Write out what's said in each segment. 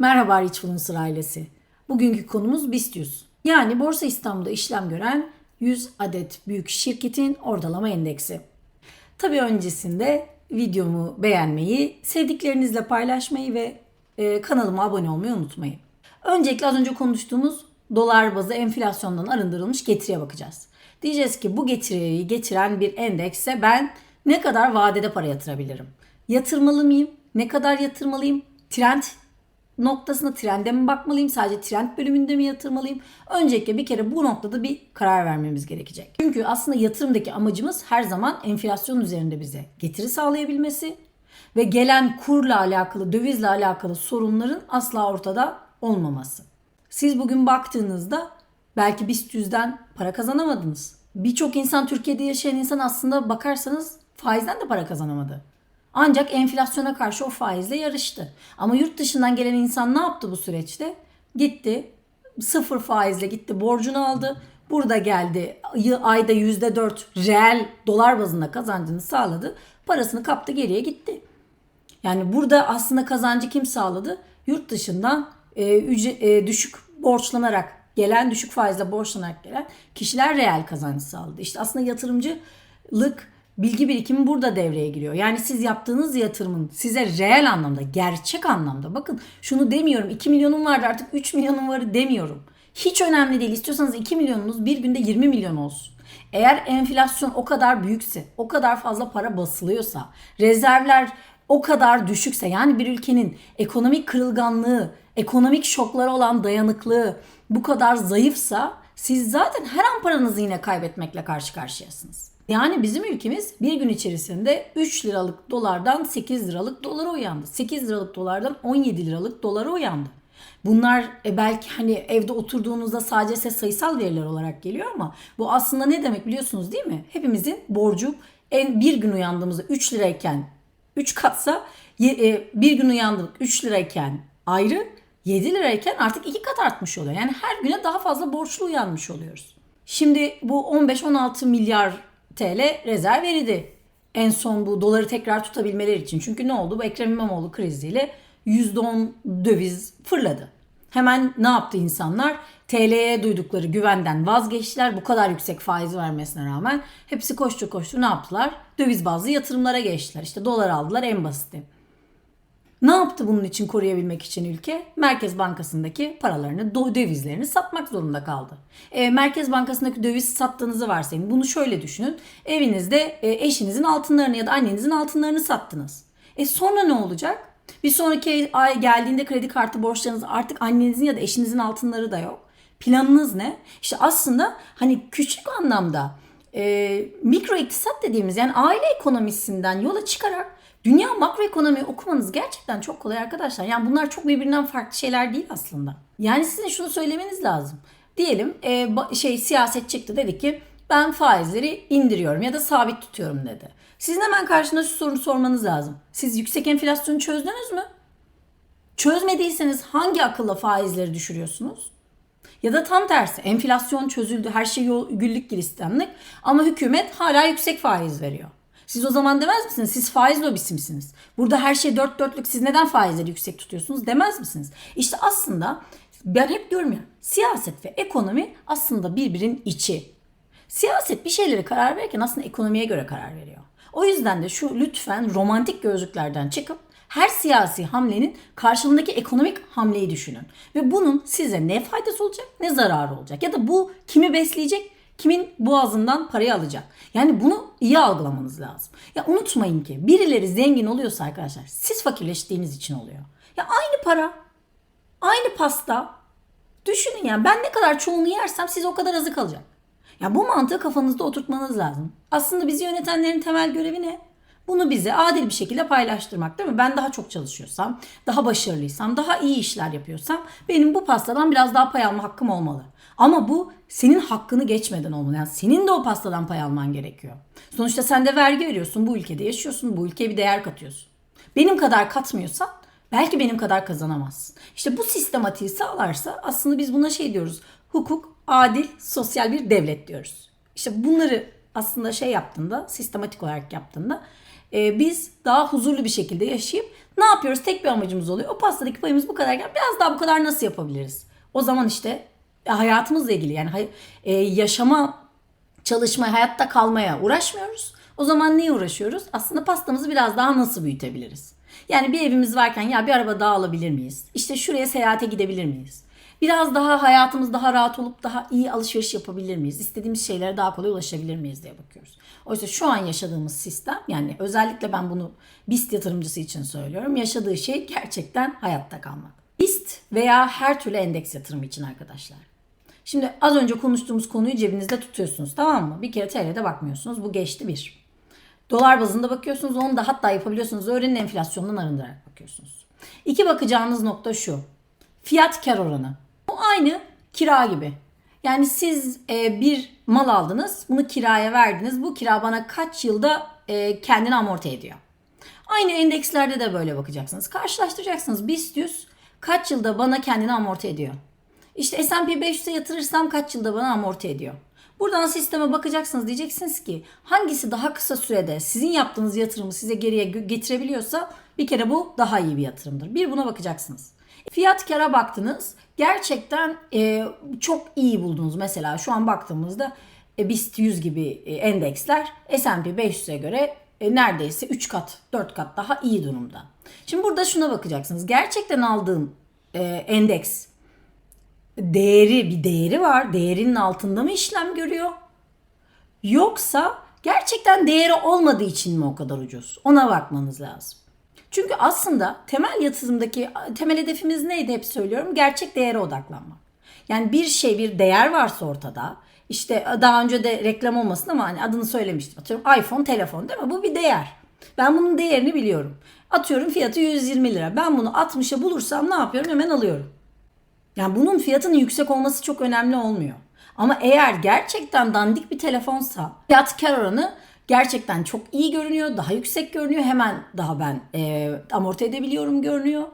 Merhaba Richfluencer ailesi. Bugünkü konumuz BIST Yani Borsa İstanbul'da işlem gören 100 adet büyük şirketin ortalama endeksi. Tabii öncesinde videomu beğenmeyi, sevdiklerinizle paylaşmayı ve e, kanalıma abone olmayı unutmayın. Öncelikle az önce konuştuğumuz dolar bazı enflasyondan arındırılmış getiriye bakacağız. Diyeceğiz ki bu getiriyi getiren bir endekse ben ne kadar vadede para yatırabilirim? Yatırmalı mıyım? Ne kadar yatırmalıyım? Trend noktasına trende mi bakmalıyım? Sadece trend bölümünde mi yatırmalıyım? Öncelikle bir kere bu noktada bir karar vermemiz gerekecek. Çünkü aslında yatırımdaki amacımız her zaman enflasyon üzerinde bize getiri sağlayabilmesi ve gelen kurla alakalı, dövizle alakalı sorunların asla ortada olmaması. Siz bugün baktığınızda belki BIST 100'den para kazanamadınız. Birçok insan Türkiye'de yaşayan insan aslında bakarsanız faizden de para kazanamadı. Ancak enflasyona karşı o faizle yarıştı. Ama yurt dışından gelen insan ne yaptı bu süreçte? Gitti sıfır faizle gitti borcunu aldı. Burada geldi ayda yüzde dört reel dolar bazında kazancını sağladı. Parasını kaptı geriye gitti. Yani burada aslında kazancı kim sağladı? Yurt dışından e, ücret, e, düşük borçlanarak gelen, düşük faizle borçlanarak gelen kişiler reel kazanç sağladı. İşte aslında yatırımcılık bilgi birikimi burada devreye giriyor. Yani siz yaptığınız yatırımın size reel anlamda, gerçek anlamda bakın şunu demiyorum 2 milyonum vardı artık 3 milyonum var demiyorum. Hiç önemli değil. İstiyorsanız 2 milyonunuz bir günde 20 milyon olsun. Eğer enflasyon o kadar büyükse, o kadar fazla para basılıyorsa, rezervler o kadar düşükse yani bir ülkenin ekonomik kırılganlığı, ekonomik şoklara olan dayanıklığı bu kadar zayıfsa siz zaten her an paranızı yine kaybetmekle karşı karşıyasınız. Yani bizim ülkemiz bir gün içerisinde 3 liralık dolardan 8 liralık dolara uyandı. 8 liralık dolardan 17 liralık dolara uyandı. Bunlar e, belki hani evde oturduğunuzda sadece size sayısal veriler olarak geliyor ama bu aslında ne demek biliyorsunuz değil mi? Hepimizin borcu en bir gün uyandığımızda 3 lirayken 3 katsa e, bir gün uyandık 3 lirayken ayrı 7 lirayken artık 2 kat artmış oluyor. Yani her güne daha fazla borçlu uyanmış oluyoruz. Şimdi bu 15-16 milyar TL rezerv veridi. En son bu doları tekrar tutabilmeleri için. Çünkü ne oldu? Bu Ekrem İmamoğlu kriziyle %10 döviz fırladı. Hemen ne yaptı insanlar? TL'ye duydukları güvenden vazgeçtiler. Bu kadar yüksek faiz vermesine rağmen hepsi koştu koştu ne yaptılar? Döviz bazlı yatırımlara geçtiler. İşte dolar aldılar en basiti. Ne yaptı bunun için koruyabilmek için ülke? Merkez Bankası'ndaki paralarını, dövizlerini satmak zorunda kaldı. E, Merkez Bankası'ndaki döviz sattığınızı varsayın. Bunu şöyle düşünün. Evinizde e, eşinizin altınlarını ya da annenizin altınlarını sattınız. E sonra ne olacak? Bir sonraki ay geldiğinde kredi kartı borçlarınız artık annenizin ya da eşinizin altınları da yok. Planınız ne? İşte aslında hani küçük anlamda e, mikro iktisat dediğimiz yani aile ekonomisinden yola çıkarak Dünya makroekonomi okumanız gerçekten çok kolay arkadaşlar. Yani bunlar çok birbirinden farklı şeyler değil aslında. Yani sizin şunu söylemeniz lazım. Diyelim e, şey siyaset çıktı dedi ki ben faizleri indiriyorum ya da sabit tutuyorum dedi. Sizin hemen karşına şu soru sormanız lazım. Siz yüksek enflasyonu çözdünüz mü? Çözmediyseniz hangi akılla faizleri düşürüyorsunuz? Ya da tam tersi enflasyon çözüldü her şey yol, güllük gülistanlık ama hükümet hala yüksek faiz veriyor. Siz o zaman demez misiniz? Siz faiz lobisi misiniz? Burada her şey dört dörtlük siz neden faizleri yüksek tutuyorsunuz demez misiniz? İşte aslında ben hep diyorum ya siyaset ve ekonomi aslında birbirinin içi. Siyaset bir şeylere karar verirken aslında ekonomiye göre karar veriyor. O yüzden de şu lütfen romantik gözlüklerden çıkıp her siyasi hamlenin karşılığındaki ekonomik hamleyi düşünün. Ve bunun size ne faydası olacak ne zararı olacak. Ya da bu kimi besleyecek kimin boğazından parayı alacak. Yani bunu iyi algılamanız lazım. Ya unutmayın ki birileri zengin oluyorsa arkadaşlar siz fakirleştiğiniz için oluyor. Ya aynı para, aynı pasta. Düşünün yani ben ne kadar çoğunu yersem siz o kadar azı kalacak. Ya bu mantığı kafanızda oturtmanız lazım. Aslında bizi yönetenlerin temel görevi ne? Bunu bize adil bir şekilde paylaştırmak değil mi? Ben daha çok çalışıyorsam, daha başarılıysam, daha iyi işler yapıyorsam benim bu pastadan biraz daha pay alma hakkım olmalı. Ama bu senin hakkını geçmeden olmalı. Yani senin de o pastadan pay alman gerekiyor. Sonuçta sen de vergi veriyorsun. Bu ülkede yaşıyorsun. Bu ülkeye bir değer katıyorsun. Benim kadar katmıyorsan belki benim kadar kazanamazsın. İşte bu sistematiği sağlarsa aslında biz buna şey diyoruz. Hukuk, adil, sosyal bir devlet diyoruz. İşte bunları aslında şey yaptığında, sistematik olarak yaptığında e, biz daha huzurlu bir şekilde yaşayıp ne yapıyoruz? Tek bir amacımız oluyor. O pastadaki payımız bu kadarken biraz daha bu kadar nasıl yapabiliriz? O zaman işte hayatımızla ilgili yani e, yaşama, çalışmaya, hayatta kalmaya uğraşmıyoruz. O zaman neye uğraşıyoruz? Aslında pastamızı biraz daha nasıl büyütebiliriz? Yani bir evimiz varken ya bir araba daha alabilir miyiz? İşte şuraya seyahate gidebilir miyiz? Biraz daha hayatımız daha rahat olup daha iyi alışveriş yapabilir miyiz? İstediğimiz şeylere daha kolay ulaşabilir miyiz diye bakıyoruz. Oysa şu an yaşadığımız sistem yani özellikle ben bunu BIST yatırımcısı için söylüyorum. Yaşadığı şey gerçekten hayatta kalmak. BIST veya her türlü endeks yatırımı için arkadaşlar. Şimdi az önce konuştuğumuz konuyu cebinizde tutuyorsunuz tamam mı? Bir kere TL'de bakmıyorsunuz. Bu geçti bir. Dolar bazında bakıyorsunuz. Onu da hatta yapabiliyorsunuz. Öğrenin enflasyondan arındırarak bakıyorsunuz. İki bakacağınız nokta şu. Fiyat kar oranı. Bu aynı kira gibi. Yani siz e, bir mal aldınız. Bunu kiraya verdiniz. Bu kira bana kaç yılda e, kendini amorti ediyor. Aynı endekslerde de böyle bakacaksınız. Karşılaştıracaksınız. BIST 100 kaç yılda bana kendini amorti ediyor. İşte S&P 500'e yatırırsam kaç yılda bana amorti ediyor. Buradan sisteme bakacaksınız diyeceksiniz ki hangisi daha kısa sürede sizin yaptığınız yatırımı size geriye getirebiliyorsa bir kere bu daha iyi bir yatırımdır. Bir buna bakacaksınız. Fiyat kara baktınız. Gerçekten e, çok iyi buldunuz. Mesela şu an baktığımızda e, BIST 100 gibi e, endeksler S&P 500'e göre e, neredeyse 3 kat 4 kat daha iyi durumda. Şimdi burada şuna bakacaksınız. Gerçekten aldığım e, endeks değeri bir değeri var. Değerinin altında mı işlem görüyor? Yoksa gerçekten değeri olmadığı için mi o kadar ucuz? Ona bakmanız lazım. Çünkü aslında temel yatırımdaki temel hedefimiz neydi hep söylüyorum? Gerçek değere odaklanmak. Yani bir şey bir değer varsa ortada işte daha önce de reklam olmasın ama hani adını söylemiştim. Atıyorum iPhone telefon değil mi? Bu bir değer. Ben bunun değerini biliyorum. Atıyorum fiyatı 120 lira. Ben bunu 60'a bulursam ne yapıyorum? Hemen alıyorum. Yani bunun fiyatının yüksek olması çok önemli olmuyor. Ama eğer gerçekten dandik bir telefonsa fiyat kar oranı gerçekten çok iyi görünüyor. Daha yüksek görünüyor. Hemen daha ben e, amorti edebiliyorum görünüyor.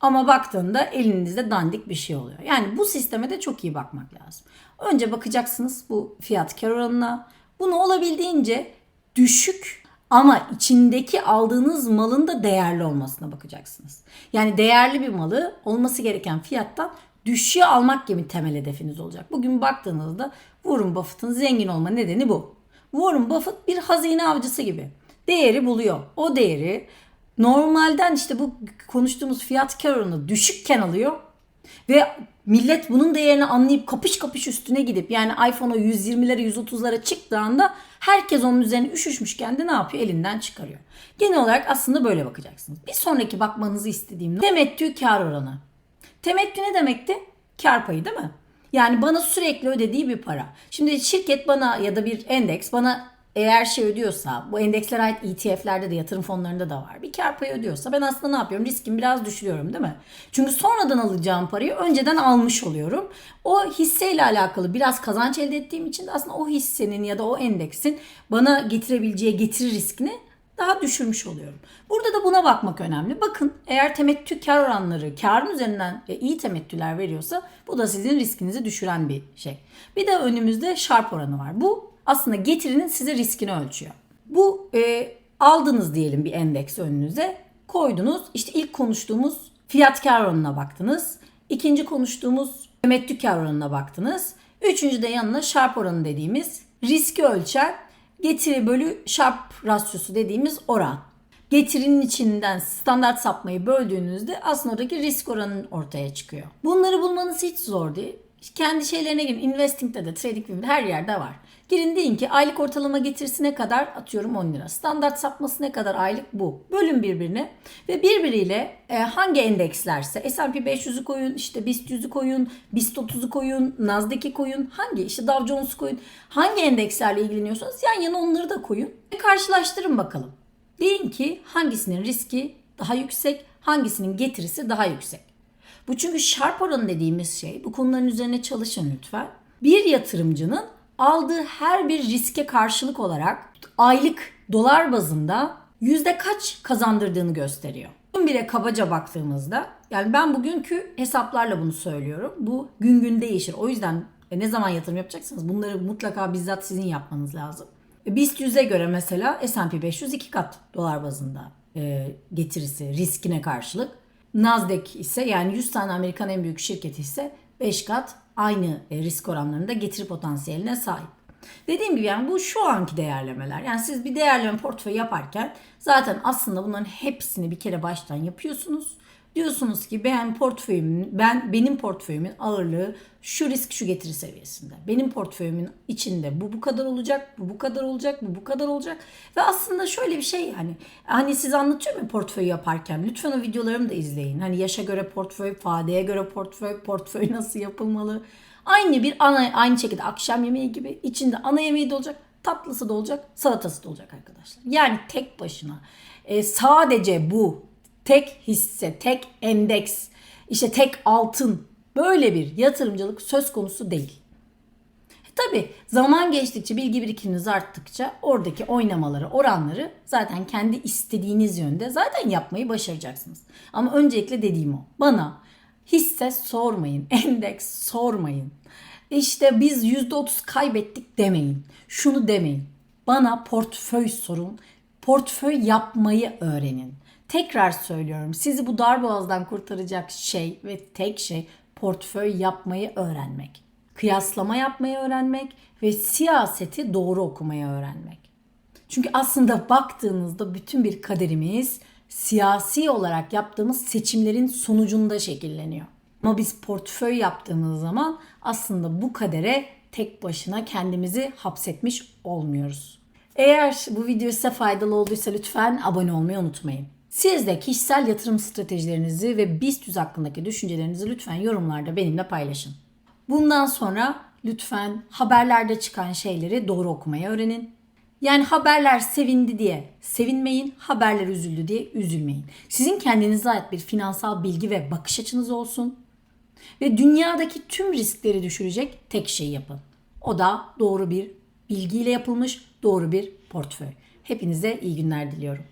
Ama baktığında elinizde dandik bir şey oluyor. Yani bu sisteme de çok iyi bakmak lazım. Önce bakacaksınız bu fiyat kar oranına. Bunu olabildiğince düşük ama içindeki aldığınız malın da değerli olmasına bakacaksınız. Yani değerli bir malı olması gereken fiyattan düşüğe almak gibi temel hedefiniz olacak. Bugün baktığınızda Warren Buffett'ın zengin olma nedeni bu. Warren Buffett bir hazine avcısı gibi. Değeri buluyor. O değeri normalden işte bu konuştuğumuz fiyat kar oranı düşükken alıyor. Ve millet bunun değerini anlayıp kapış kapış üstüne gidip yani iPhone'a 120'lere 130'lara çıktığı anda herkes onun üzerine üşüşmüşken de ne yapıyor? Elinden çıkarıyor. Genel olarak aslında böyle bakacaksınız. Bir sonraki bakmanızı istediğim temettü kar oranı. Temettü ne demekti? Kar payı değil mi? Yani bana sürekli ödediği bir para. Şimdi şirket bana ya da bir endeks bana eğer şey ödüyorsa bu endekslere ait ETF'lerde de yatırım fonlarında da var. Bir kar payı ödüyorsa ben aslında ne yapıyorum? Riskimi biraz düşürüyorum değil mi? Çünkü sonradan alacağım parayı önceden almış oluyorum. O hisseyle alakalı biraz kazanç elde ettiğim için de aslında o hissenin ya da o endeksin bana getirebileceği getiri riskini daha düşürmüş oluyorum. Burada da buna bakmak önemli. Bakın eğer temettü kar oranları karın üzerinden e, iyi temettüler veriyorsa bu da sizin riskinizi düşüren bir şey. Bir de önümüzde Sharp oranı var. Bu aslında getirinin size riskini ölçüyor. Bu e, aldınız diyelim bir endeks önünüze koydunuz. İşte ilk konuştuğumuz fiyat kar oranına baktınız. İkinci konuştuğumuz temettü kar oranına baktınız. Üçüncü de yanına Sharp oranı dediğimiz riski ölçen getiri bölü Sharp rasyosu dediğimiz oran. Getirinin içinden standart sapmayı böldüğünüzde aslında oradaki risk oranı ortaya çıkıyor. Bunları bulmanız hiç zor değil. Kendi şeylerine girin. Investing'de de, TradingView'de her yerde var. Girin deyin ki aylık ortalama getirisi ne kadar? Atıyorum 10 lira. Standart sapması ne kadar aylık? Bu. Bölün birbirine ve birbiriyle e, hangi endekslerse S&P 500'ü koyun, işte BIST 100'ü koyun, BIST 30'u koyun, Nasdaq'i koyun, hangi işte Dow Jones'u koyun. Hangi endekslerle ilgileniyorsanız yan yana onları da koyun ve karşılaştırın bakalım. Deyin ki hangisinin riski daha yüksek, hangisinin getirisi daha yüksek. Bu çünkü Sharp oranı dediğimiz şey, bu konuların üzerine çalışın lütfen. Bir yatırımcının aldığı her bir riske karşılık olarak aylık dolar bazında yüzde kaç kazandırdığını gösteriyor. Gün bile kabaca baktığımızda yani ben bugünkü hesaplarla bunu söylüyorum. Bu gün gün değişir. O yüzden e, ne zaman yatırım yapacaksınız bunları mutlaka bizzat sizin yapmanız lazım. BIST 100'e göre mesela S&P 500 iki kat dolar bazında e, getirisi riskine karşılık. Nasdaq ise yani 100 tane Amerikan en büyük şirketi ise 5 kat aynı e, risk oranlarında getiri potansiyeline sahip. Dediğim gibi yani bu şu anki değerlemeler. Yani siz bir değerleme portföyü yaparken zaten aslında bunların hepsini bir kere baştan yapıyorsunuz. Diyorsunuz ki ben portföyümün, ben benim portföyümün ağırlığı şu risk şu getiri seviyesinde. Benim portföyümün içinde bu bu kadar olacak, bu bu kadar olacak, bu bu kadar olacak. Ve aslında şöyle bir şey yani hani size anlatıyorum ya portföy yaparken lütfen o videolarımı da izleyin. Hani yaşa göre portföy, fadeye göre portföy, portföy nasıl yapılmalı. Aynı bir ana aynı şekilde akşam yemeği gibi içinde ana yemeği de olacak, tatlısı da olacak, salatası da olacak arkadaşlar. Yani tek başına e, sadece bu tek hisse, tek endeks, işte tek altın böyle bir yatırımcılık söz konusu değil. Tabi zaman geçtikçe bilgi birikiminiz arttıkça oradaki oynamaları, oranları zaten kendi istediğiniz yönde zaten yapmayı başaracaksınız. Ama öncelikle dediğim o. Bana hisse sormayın, endeks sormayın. İşte biz %30 kaybettik demeyin. Şunu demeyin. Bana portföy sorun. Portföy yapmayı öğrenin. Tekrar söylüyorum. Sizi bu darboğazdan kurtaracak şey ve tek şey portföy yapmayı öğrenmek. Kıyaslama yapmayı öğrenmek ve siyaseti doğru okumayı öğrenmek. Çünkü aslında baktığınızda bütün bir kaderimiz siyasi olarak yaptığımız seçimlerin sonucunda şekilleniyor. Ama biz portföy yaptığımız zaman aslında bu kadere tek başına kendimizi hapsetmiş olmuyoruz. Eğer bu video size faydalı olduysa lütfen abone olmayı unutmayın. Siz de kişisel yatırım stratejilerinizi ve BIST 100 hakkındaki düşüncelerinizi lütfen yorumlarda benimle paylaşın. Bundan sonra lütfen haberlerde çıkan şeyleri doğru okumayı öğrenin. Yani haberler sevindi diye sevinmeyin, haberler üzüldü diye üzülmeyin. Sizin kendinize ait bir finansal bilgi ve bakış açınız olsun. Ve dünyadaki tüm riskleri düşürecek tek şeyi yapın. O da doğru bir bilgiyle yapılmış doğru bir portföy. Hepinize iyi günler diliyorum.